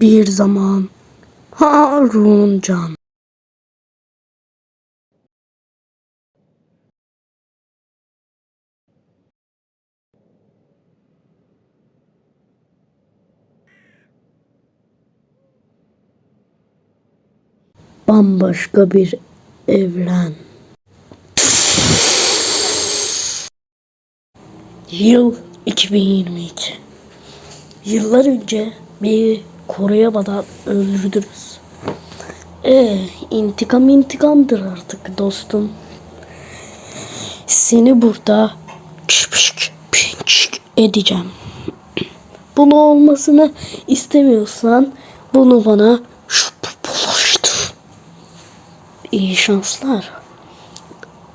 Bir zaman Harun Can. Bambaşka bir evren. Yıl 2022. Yıllar önce bir koruyamadan öldürdünüz. E intikam intikamdır artık dostum. Seni burada çıpışk pinçik edeceğim. Bunu olmasını istemiyorsan bunu bana şu bulaştır. İyi şanslar.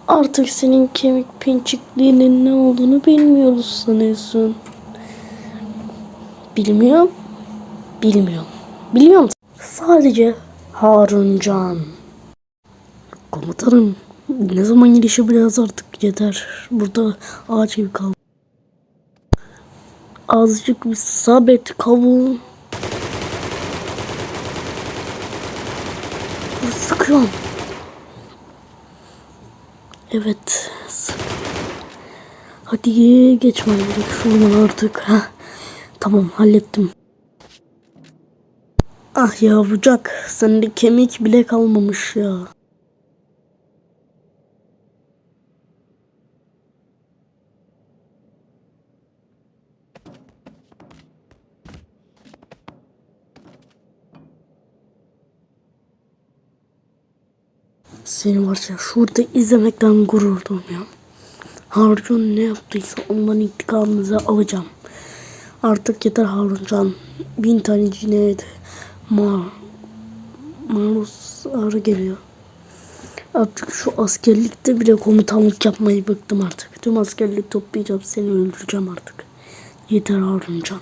Artık senin kemik pinçikliğinin ne olduğunu bilmiyoruz sanıyorsun. Bilmiyorum. Bilmiyorum. Biliyor musun? Sadece Harun Can. Komutanım ne zaman gelişi biraz artık yeter. Burada ağaç gibi kal. Azıcık bir sabret kavuğum. Sıkıyorum. Evet. Hadi geçmem gerek şuradan artık. Heh. Tamam hallettim. Ah yavrucak sende kemik bile kalmamış ya. Seni var ya şurada izlemekten gurur duyuyorum. Harun ne yaptıysa ondan intikamınızı alacağım. Artık yeter Haruncan. Bin tane cinayet ma maruz ağrı geliyor. Artık şu askerlikte bile komutanlık yapmayı bıktım artık. Tüm askerlik toplayacağım seni öldüreceğim artık. Yeter Haruncan.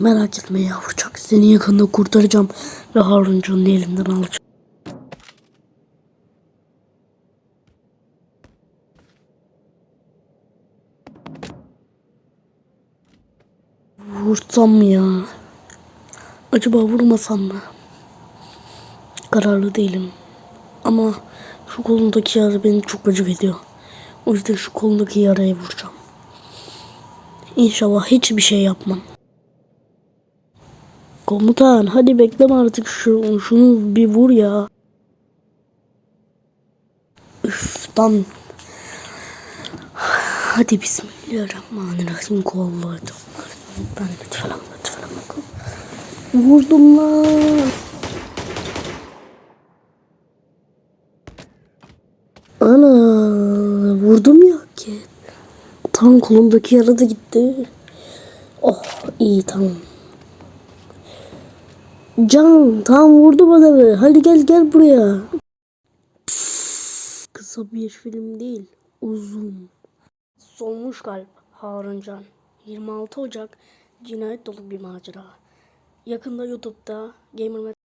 Merak etme yavrucak. Seni yakında kurtaracağım ve Haruncan'ın elinden alacağım. Vursam ya? Acaba vurmasam mı? Kararlı değilim. Ama şu kolundaki yara beni çok acı ediyor. O yüzden şu kolundaki yaraya vuracağım. İnşallah hiçbir şey yapmam. Komutan hadi bekleme artık şu, şunu bir vur ya. Üf tam. Hadi bismillahirrahmanirrahim. Kolları Ben lütfen lütfen ama. Vurdum lan. Ana vurdum ya ki. Tam kolumdaki yara da gitti. Oh iyi tamam. Can tam vurdum adamı. Hadi gel gel buraya. Kısa bir film değil. Uzun. Solmuş kalp Harun Can. 26 Ocak cinayet dolu bir macera. Yakında YouTube'da Gamer